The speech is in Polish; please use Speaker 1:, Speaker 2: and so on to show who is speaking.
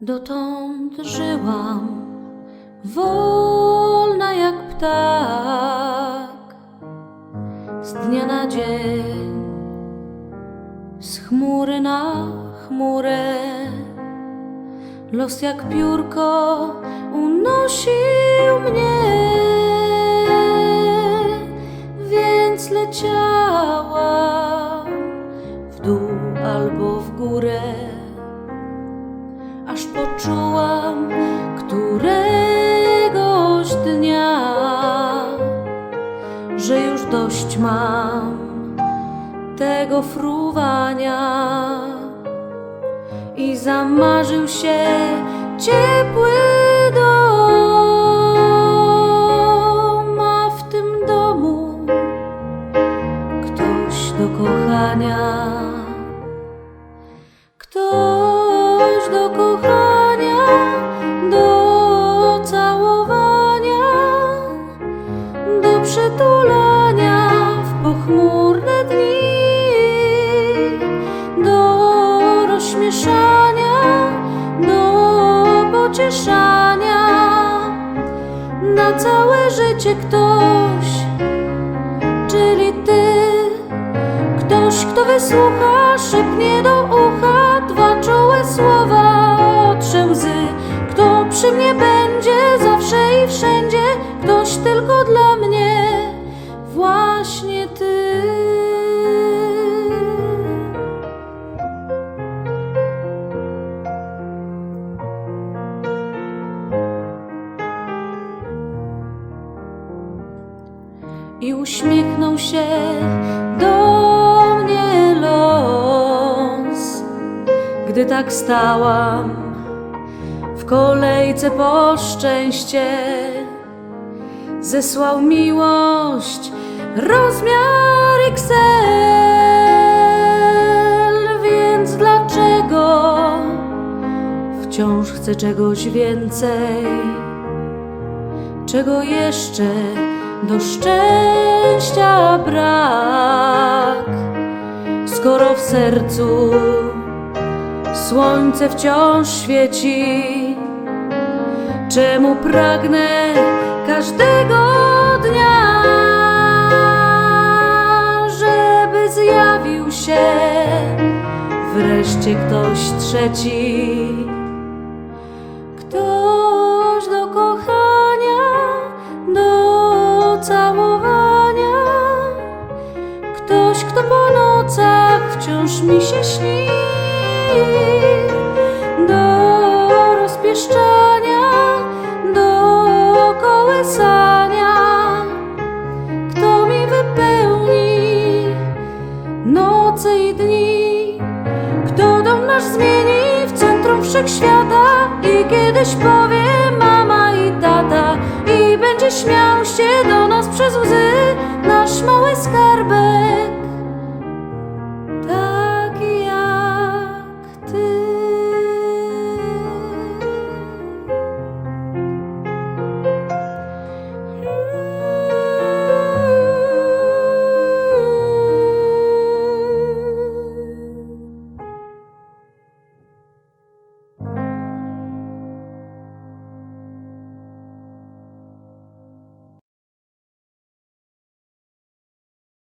Speaker 1: Dotąd żyłam wolna jak ptak, z dnia na dzień, z chmury na chmurę. Los jak piórko unosił mnie, więc leciałam w dół albo w górę aż poczułam któregoś dnia, że już dość mam tego fruwania i zamarzył się ciepły dom, a w tym domu ktoś do kochania. Rozśmieszania, do pocieszania. Na całe życie ktoś, czyli ty. Ktoś, kto wysłucha, szepnie do ucha dwa czułe słowa, otrze łzy. Kto przy mnie będzie zawsze i wszędzie, ktoś tylko dla mnie, i uśmiechnął się do mnie los, gdy tak stałam w kolejce po szczęście. Zesłał miłość rozmiar XL, więc dlaczego wciąż chcę czegoś więcej? czego jeszcze do szczęścia brak, skoro w sercu słońce wciąż świeci. Czemu pragnę każdego dnia, żeby zjawił się wreszcie ktoś trzeci? Nocach wciąż mi się śni, do rozpieszczania, do kołysania, kto mi wypełni noce i dni. Kto dom nasz zmieni w centrum wszechświata? I kiedyś powie mama i tata I będzie śmiał się do nas przez łzy Nasz mały skarbek